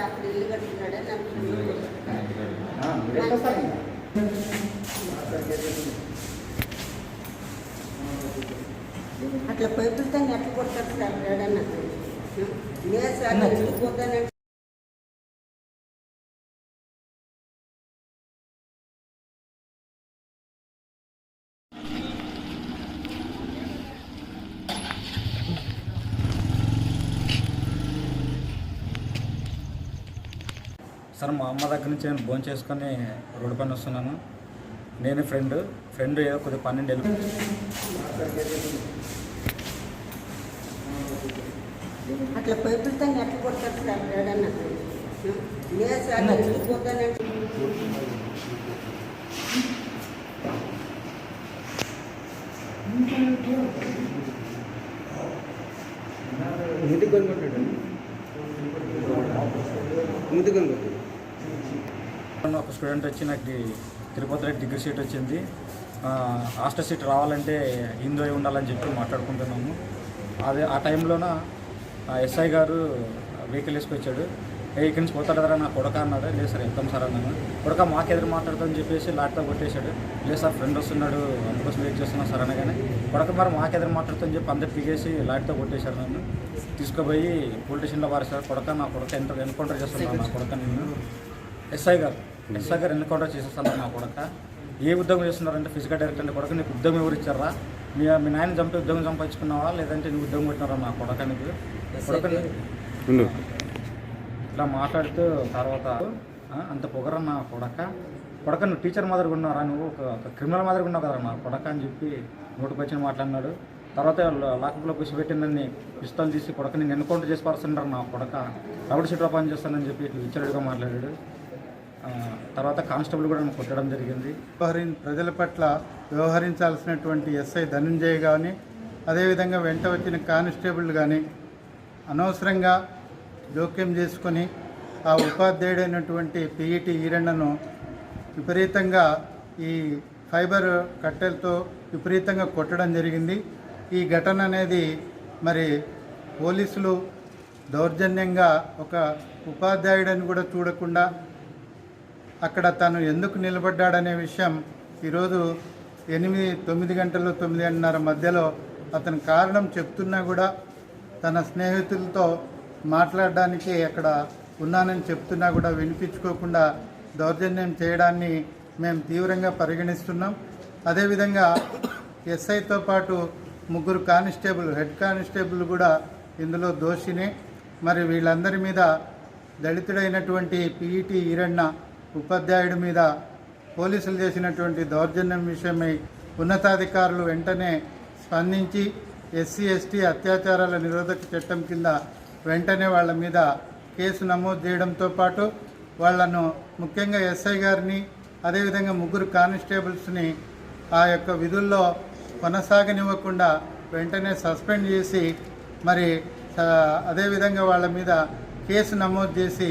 అక్కడ ఇల్లు కట్టుకున్నాడే అట్లా పైపులతో ఎట్లా కొట్టచ్చు అక్కడ నేను సార్ ఎందుకు పోతానంటే సార్ మా అమ్మ దగ్గర నుంచి నేను ఫోన్ చేసుకొని రోడ్డు పైన వస్తున్నాను. నేను ఫ్రెండ్. ఫ్రెండ్ ఏదో కొద్దిగా పన్నెండు వెళ్ళి అట్లా పైపులతో సార్ ఏడన్నా ముందుకు ముందుకు కొనుక్కుంటాడు ఒక స్టూడెంట్ వచ్చి నాకు తిరుపతి తిరుపతిలో డిగ్రీ సీట్ వచ్చింది. హాస్టల్ సీట్ రావాలంటే హిందూ అయి ఉండాలని చెప్పి మాట్లాడుకుంటున్నాము. అదే ఆ టైంలోన ఎస్ఐ గారు వెహికల్ వేసుకొచ్చాడు. ఏ ఇక్కడి నుంచి పోతాడు కదా నా కొడక అన్నాడు. లేదు సార్ వెళ్తాం సార్ అన్నాను. కొడక మాకు ఎదురు మాట్లాడతామని చెప్పేసి లాట్తో కొట్టేశాడు. లేదు సార్ ఫ్రెండ్ వస్తున్నాడు అందుకోసం వెయిట్ చేస్తున్నా సార్ అనగానే కొడక మరి మాకు ఎదురు మాట్లాడుతామని చెప్పి అందరు దిగేసి లాట్తో కొట్టేశారు నన్ను. తీసుకుపోయి పోలీస్ స్టేషన్లో వారు సార్ కొడక నా కొడక ఎంత ఎన్కౌంటర్ చేస్తున్నాను నా కొడక నేను ఎస్ఐ గారు. ఎస్ఐ గారు ఎన్కౌంటర్ చేసేస్తాను నా కొడక ఏ ఉద్యోగం చేస్తున్నారంటే ఫిజికల్ డైరెక్టర్ అంటే కొడక నీకు ఉద్యోగం ఎవరు ఇచ్చారా? మీ మీ నాయన చంపి ఉద్యోగం సంపాదించుకున్నావా? లేదంటే నువ్వు ఉద్యోగం పెట్టినారా నా కొడక నీకు కొడక ఇట్లా మాట్లాడుతూ తర్వాత "ఆ, అంత పొగరా నా కొడక. కొడక నువ్వు టీచర్ మాదిరిగా ఉన్నారా నువ్వు ఒక క్రిమినల్ మాదిరిగా ఉన్నావు కదా నా కొడక అని చెప్పి నోటికి వచ్చి మాట్లాడినాడు. తర్వాత లాకప్లో కూర్చోబెట్టి నన్ను పిస్తలు తీసి కొడక నేను ఎన్కౌంటర్ చేసి పరుస్తున్నారు నా కొడక. రౌడ్ షీట్లో పని చేస్తానని చెప్పి ఇట్లా విచ్చరుడిగా మాట్లాడాడు. తర్వాత కానిస్టేబుల్ కూడా కొట్టడం జరిగింది. వ్యవహరి ప్రజల పట్ల వ్యవహరించాల్సినటువంటి ఎస్ఐ ధనంజయ్ కానీ అదేవిధంగా వెంట వచ్చిన కానిస్టేబుల్ కానీ అనవసరంగా జోక్యం చేసుకొని ఆ ఉపాధ్యాయుడైనటువంటి పిఈటి ఈరన్నను విపరీతంగా ఈ ఫైబర్ కట్టెలతో విపరీతంగా కొట్టడం జరిగింది. ఈ ఘటన అనేది మరి పోలీసులు దౌర్జన్యంగా ఒక ఉపాధ్యాయుడని కూడా చూడకుండా అక్కడ తను ఎందుకు నిలబడ్డాడనే విషయం ఈరోజు ఎనిమిది తొమ్మిది గంటలు తొమ్మిదిన్నర మధ్యలో అతని కారణం చెప్తున్నా కూడా తన స్నేహితులతో మాట్లాడడానికి అక్కడ ఉన్నానని చెప్తున్నా కూడా వినిపించుకోకుండా దౌర్జన్యం చేయడాన్ని మేము తీవ్రంగా పరిగణిస్తున్నాం. అదేవిధంగా ఎస్ఐతో పాటు ముగ్గురు కానిస్టేబుల్ హెడ్ కానిస్టేబుల్ కూడా ఇందులో దోషినే. మరి వీళ్ళందరి మీద దళితుడైనటువంటి పిఈటి ఈరಣ್ణ ఉపాధ్యాయుడి మీద పోలీసులు చేసినటువంటి దౌర్జన్యం విషయమై ఉన్నతాధికారులు వెంటనే స్పందించి ఎస్సీ ఎస్టీ అత్యాచారాల నిరోధక చట్టం కింద వెంటనే వాళ్ళ మీద కేసు నమోదు చేయడంతో పాటు వాళ్ళను ముఖ్యంగా ఎస్ఐ గారిని అదేవిధంగా ముగ్గురు కానిస్టేబుల్స్ని ఆ యొక్క విధుల్లో కొనసాగనివ్వకుండా వెంటనే సస్పెండ్ చేసి మరి అదేవిధంగా వాళ్ళ మీద కేసు నమోదు చేసి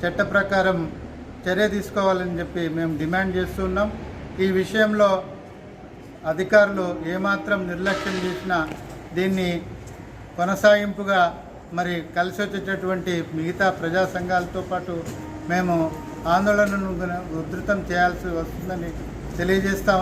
చట్ట ప్రకారం చర్య తీసుకోవాలని చెప్పి మేము డిమాండ్ చేస్తున్నాం. ఈ విషయంలో అధికారులు ఏమాత్రం నిర్లక్ష్యం చేసినా దీన్ని కొనసాగింపుగా మరి కలిసి వచ్చేటటువంటి మిగతా ప్రజా సంఘాలతో పాటు మేము ఆందోళనను ఉధృతం చేయాల్సి వస్తుందని తెలియజేస్తా